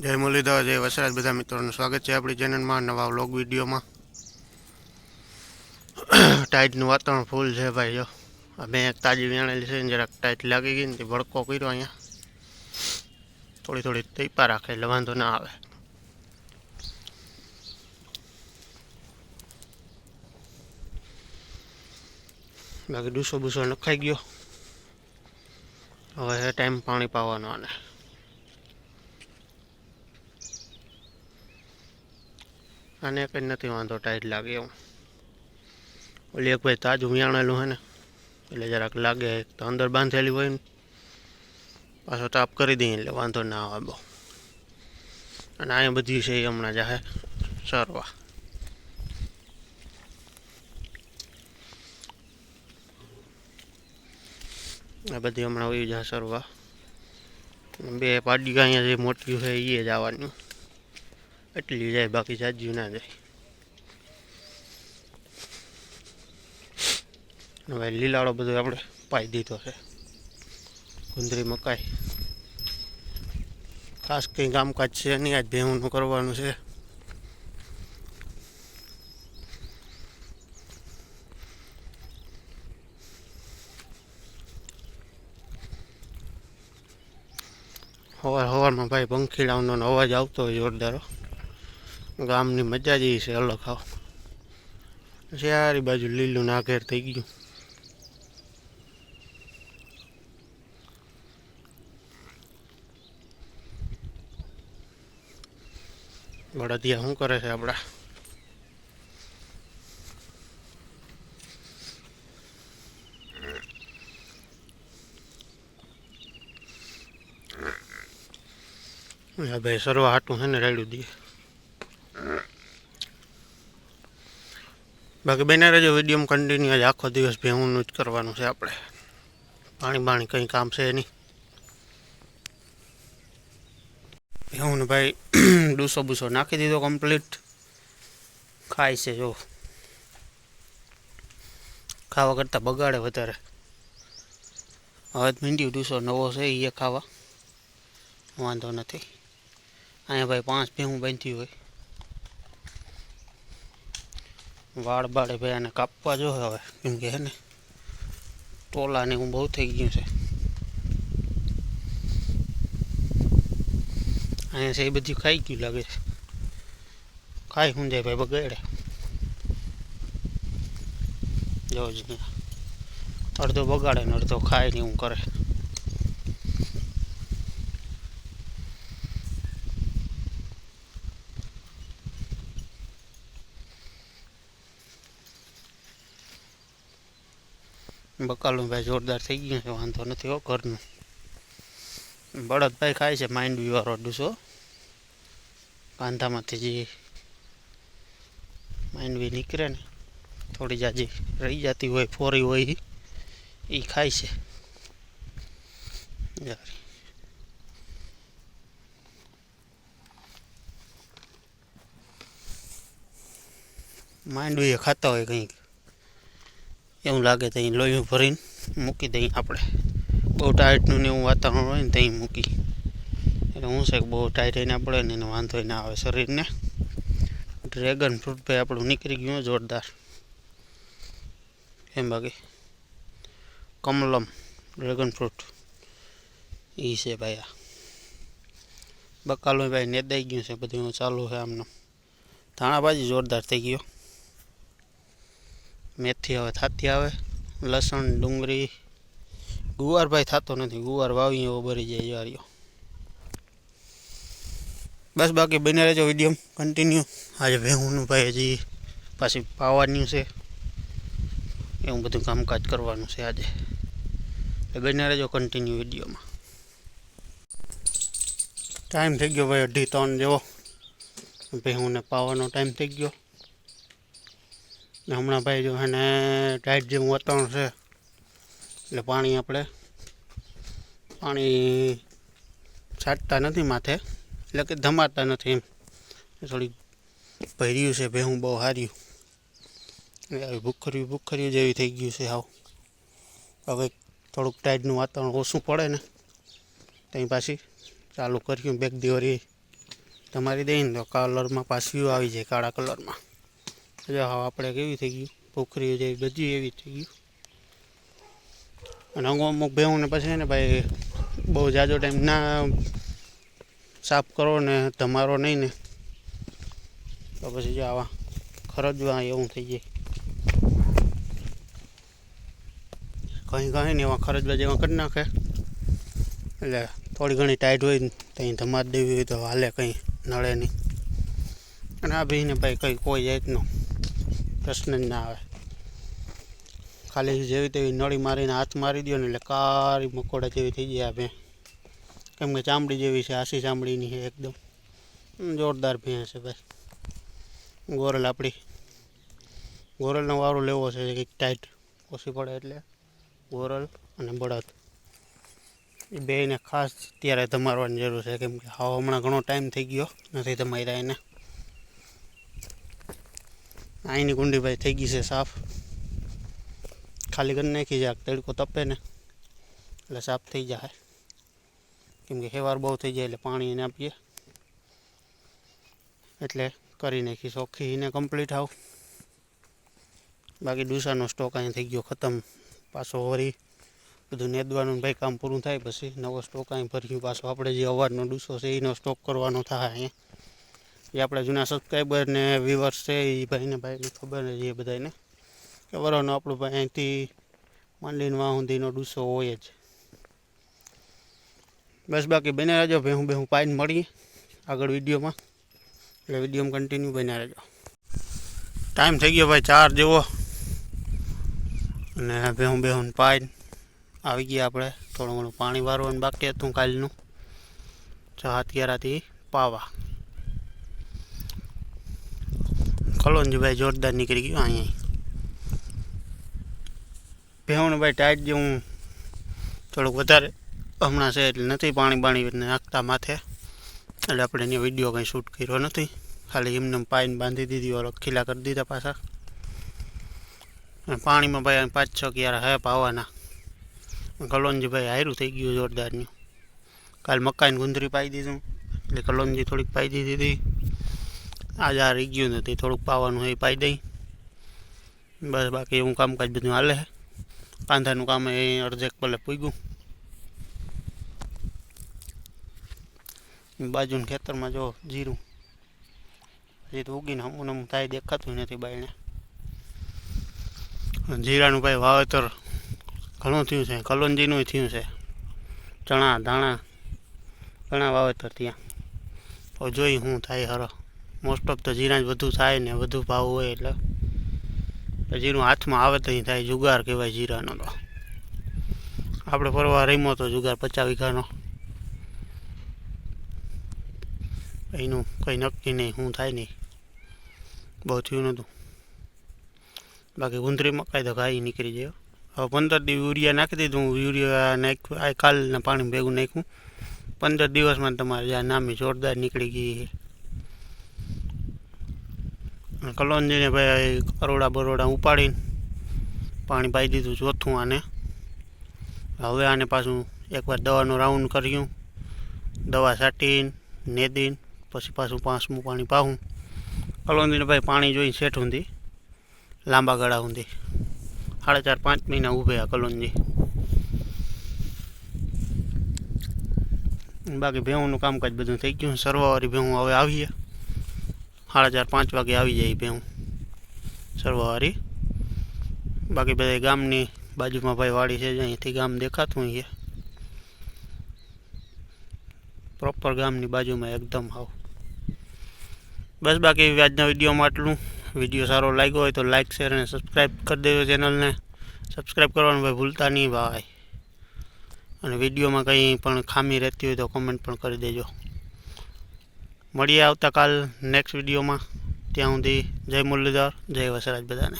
જય મુરલીધર, જય વસરાજ. બધા મિત્રોનું સ્વાગત છે આપણી ચેનલમાં, નવા વ્લોગ વિડીયોમાં. ટાઈટનું વાતાવરણ ફૂલ છે ભાઈ, જો. આ મેં એક તાજી વેણેલી છે જરાક ટાઈટ લાગી ગઈ ને ભડકો કર્યો અહીંયા. થોડી થોડી તૈપા રાખે, એટલે વાંધો ના આવે. બાકી ડૂસો બૂસો નખાઈ ગયો. હવે ટાઈમ પાણી પાવાનો આને. આને કંઈ નથી, વાંધો, ટાઈટ લાગે એવું. ઓલી એક ભાઈ તાજું વિયાણેલું હોય ને, એટલે જરાક લાગે, એક તો અંદર બાંધેલી હોય ને, પાછો તાપ કરી દઈએ એટલે વાંધો ના આવે બહુ. અને અહીંયા બધી છે એ હમણાં જાહે સરવા. આ બધી હમણાં વહી જાય સરવા. બે પાડી અહીંયા જે મોટી છે એ જ આવવાનું. એટલી જાય બાકી જાજ્યું ના જાય. હવે લીલાડો બધો આપણે પાઈ દીધો છે. ગુંદરી મકાઈ. ખાસ કંઈ કામકાજ છે નહીં, આજ ભેહુંનું કરવાનું છે. સવાર હવારમાં ભાઈ પંખીડાઓનો અવાજ આવતો હોય જોરદારો ગામની મજા જ છે અલગ આવ સારી બાજુ લીલું નાઘેર થઈ ગયું. બળદિયા શું કરે છે આપણા ભાઈ સરવા હાટું છે ને રેડું દઈએ બાકી બને રહેજો વીડિયો કન્ટિન્યુ આજે આખો દિવસ ભેહુંનું જ કરવાનું છે આપણે. પાણી બાણી કંઈ કામ છે નહીં. ભેહુંને ભાઈ ડૂસો બૂસો નાખી દીધો કમ્પ્લીટ ખાય છે, જો. ખાવા કરતાં બગાડે વધારે. હવે મીંડી ડૂસો નવો છે એ ખાવા. વાંધો નથી. અહીંયા ભાઈ પાંચ ભેહું બાંધ્યું હોય. વાળ બાળે ભાઈ આને કાપવા જો હવે, કેમ કે હે ને ટોલા ને હું બહુ થઈ ગયું છે. અહીંયા છે એ બધું ખાઈ ગયું લાગે છે. ખાઈ હું ભાઈ, બગાડે. જો જ અડધો બગાડે ને અડધો ખાય ને એવું કરે. બકાલું ભાઈ જોરદાર થઈ ગયું છે, વાંધો નથી હો, ઘરનું. બળદભાઈ ખાય છે માંડવી વાળો ડૂસો કાંધામાંથી જે માંડવી નીકળે ને, થોડી જાજી રહી જતી હોય, ફોરી હોય એ ખાય છે. માંડવી ખાતા હોય કંઈક. એવું લાગે તો અહીં લોહી ભરીને મૂકી દઈએ આપણે. બહુ ટાઈટનું ને એવું વાતાવરણ હોય ને ત્યાં મૂકી. એટલે હું છે કે બહુ ટાઈટ ના પડે ને એને વાંધો ના આવે શરીરને. ડ્રેગન ફ્રૂટ ભાઈ આપણું નીકળી ગયું જોરદાર. એમ બાકી. Kamalam dragon fruit. એ છે ભાઈ આ. બકાલું ભાઈ નેદાઈ ગયું છે, બધું ચાલુ છે આમનું. ધાણાભાજી જોરદાર થઈ ગયો મેથી હવે થતી આવે. લસણ, ડુંગળી. ગુવાર ભાઈ થતો નથી. ગુવાર વાવી એવો ભરી જાય જવારીઓ બસ બાકી બને રહેજો વીડિયો કન્ટિન્યુ આજે ભેહુંનું ભાઈ હજી પાછી પાવાનું છે. એવું બધું કામકાજ કરવાનું છે આજે. બને રહેજો કન્ટિન્યુ વિડીયોમાં. ટાઈમ થઈ ગયો ભાઈ અઢી ત્રણ જેવો. ભેહુંને પાવાનો ટાઈમ થઈ ગયો. હમણાં ભાઈ જો એને ટાઈટ જેવું વાતાવરણ છે. એટલે પાણી આપણે પાણી છાંટતા નથી માથે. એટલે કે ધમાતા નથી એમ. થોડીક ભર્યું છે ભેહું બહુ હાર્યું. એટલે આવી ભૂખર્યું ભૂખર્યું જેવી થઈ ગયું છે હાવ. હવે થોડુંક ટાઈટનું વાતાવરણ ઓછું પડે ને ત્યાં પાછી ચાલુ કર્યું. બેગ દિવાળી તમારી દઈને તો કલરમાં પાછું આવી જાય, કાળા કલરમાં જો હા, આપણે કેવી થઈ ગયું? ભોખરી જેવી બધી એવી થઈ ગયું. અને અમુક અમુક ભેહું ને પછી ને ભાઈ બહુ જાજો ટાઈમ, ના, સાફ કરો ને તમારો નહીં ને. તો પછી જો આવા ખરજવા એવું થઈ જાય. કંઈ કંઈ ને એવા ખરજવા જેવા કરી નાખે. એટલે થોડી ઘણી ટાઈટ હોય ત્યાં ધમાર દેવી હોય તો હાલે કંઈ નળે નહીં. અને આ ભાઈને ભાઈ કંઈ કોઈ જાતનો પ્રશ્ન જ ના આવે. ખાલી જેવી તેવી નળી મારીને હાથ મારી દો ને એટલે કારી મકોડા જેવી થઈ જાય ભેં કેમ કે ચામડી જેવી છે આસી ચામડીની છે એકદમ. જોરદાર ભેં છે ભાઈ. ગોરલ આપણી ગોરલનો વારો લેવો છે કંઈક ટાઈટ ઓછી પડે એટલે. ગોરલ અને બળદ. એ બેને ખાસ ત્યારે ધમારવાની જરૂર છે, કેમ કે હાવ હમણાં ઘણો ટાઈમ થઈ ગયો, નથી તમારા એને. અહીંની કુંડી ભાઈ થઈ ગઈ છે સાફ. ખાલી કરી નાખી જાય તડકો તપે ને, એટલે સાફ થઈ જાય. કેમ કે હેવાર બહુ થઈ જાય એટલે પાણી એને આપીએ. એટલે કરી નાખી ચોખ્ખી કમ્પ્લીટ આવ બાકી ડુસાનો સ્ટોક અહીં થઈ ગયો ખતમ. પાછો વરી બધું નેદવાનું ભાઈ કામ પૂરું થાય પછી નવો સ્ટોક અહીં ભર્યું. પાછો આપણે જે અવારનો ડૂસો છે, એનો સ્ટોક કરવાનો થાય અહીંયા. એ આપણા જૂના સબસ્ક્રાઈબર ને વ્યુઅર્સ છે, એ ભાઈને ભાઈને ખબર જ એ બધાને, કે વરોનો આપણું ભાઈ અહીંથી માંડીને વાહુંધીનો ડુસ્સો ડૂસો હોય જ. બસ બાકી બને રહેજો ભેહું બેહું પાઈને મળીએ આગળ વિડીયોમાં. એટલે વિડીયોમાં કન્ટિન્યુ બન્યા રહેજો. ટાઈમ થઈ ગયો ભાઈ ચાર જેવો અને ભેહું બેહું પાઈને આવી ગયા આપણે. થોડું ઘણું પાણી વારવાનું બાકી હતું કાલનું. છ હથિયારાથી પાવા. કલોનજીભાઈ જોરદાર નીકળી ગયું અહીંયા. ભેવણ ભાઈ ટાઈટ જેવું થોડુંક વધારે. હમણાં છે એટલે નથી પાણી બાણી નાખતા માથે. એટલે આપણે એની વીડિયો કંઈ શૂટ કર્યો નથી. ખાલી એમને પાઈને બાંધી દીધી, ઓલો ખીલા કરી દીધા પાછા. અને પાણીમાં ભાઈ પાંચ છ ક્યારે હે પાવાના. કલોનજી ભાઈ હાયરું થઈ ગયું જોરદારનું. કાલ મકાઈને ગુંદરી પાઈ દીધું. એટલે કલોનજી થોડીક પાઈ દીધી હતી. આજે આ ગયું નથી થોડુંક પાવાનું એ પાઈ દઈ. બસ બાકી એવું કામકાજ બધું હાલે કાંધાનું કામ એ અડધેક પલે પૂગ્યું. બાજુના ખેતરમાં જો જીરું. હજી તો ઉગીને હમું નમું થાય, દેખાતું નથી બાઈને જીરાનું ભાઈ વાવેતર ઘણું થયું છે કલોંજીનું થયું છે. ચણા, ધાણા, ઘણા વાવેતર ત્યાં તો જોઈ શું થાય હરો. મોસ્ટ ઓફ તો જીરા જ વધુ થાય ને વધુ ભાવ હોય એટલે જીરું હાથમાં આવે તો થાય, જુગાર કહેવાય જીરાનો તો. આપણે ફરવા રમ્યો તો જુગાર પચાસ વીઘાનો. એનું કંઈ નક્કી નહીં, શું થાય નહીં. બહુ થયું નહોતું. બાકી ગુંદરી મકાઈ તો ગાય નીકળી જાય હવે પંદર દિવસ યુરિયા નાખી દીધું, હું યુરિયા નાખ્યું, આ કાલના પાણી ભેગું નાખ્યું. પંદર દિવસમાં તમારે જ્યાં નામી જોરદાર નીકળી ગઈ કલોંજીને ભાઈ કરોડા બરોડા ઉપાડીને પાણી પાઈ દીધું ચોથું આને. હવે આને પાછું એકવાર દવાનું રાઉન્ડ કર્યું. દવા છાંટીને, નેદીને, પછી પાછું પાંચમું પાણી પાહું. કલોંજીને ભાઈ પાણી જોઈને શેઠ ઊંધી, લાંબા ગાળા ઊંધી. સાડા ચાર પાંચ મહિના ઊભે આ કલોંજી બાકી ભેહુંનું કામકાજ બધું થઈ ગયું. સર્વાવારી ભેહું હવે આવીએ. સાડા ચાર, પાંચ વાગે આવી જાય ભેહું. સરવાવાળી બાકી બધા ગામની બાજુમાં ભાઈ વાડી છે અહીંથી ગામ દેખાતું અહીંયા પ્રોપર ગામની બાજુમાં એકદમ હાવ. બસ બાકી આજના વિડીયોમાં આટલું. વીડિયો સારો લાગ્યો હોય તો લાઇક શેર અને સબસ્ક્રાઈબ કરી દેજો ચેનલને સબસ્ક્રાઈબ કરવાનું ભાઈ ભૂલતા નહીં ભાઈ. અને વિડીયોમાં કંઈ પણ ખામી રહેતી હોય તો કમેન્ટ પણ કરી દેજો. મળીએ આવતા કાલ નેક્સ્ટ વિડીયોમાં ત્યાં સુધી જય મુરલીધર જય વસરાજ બધાને.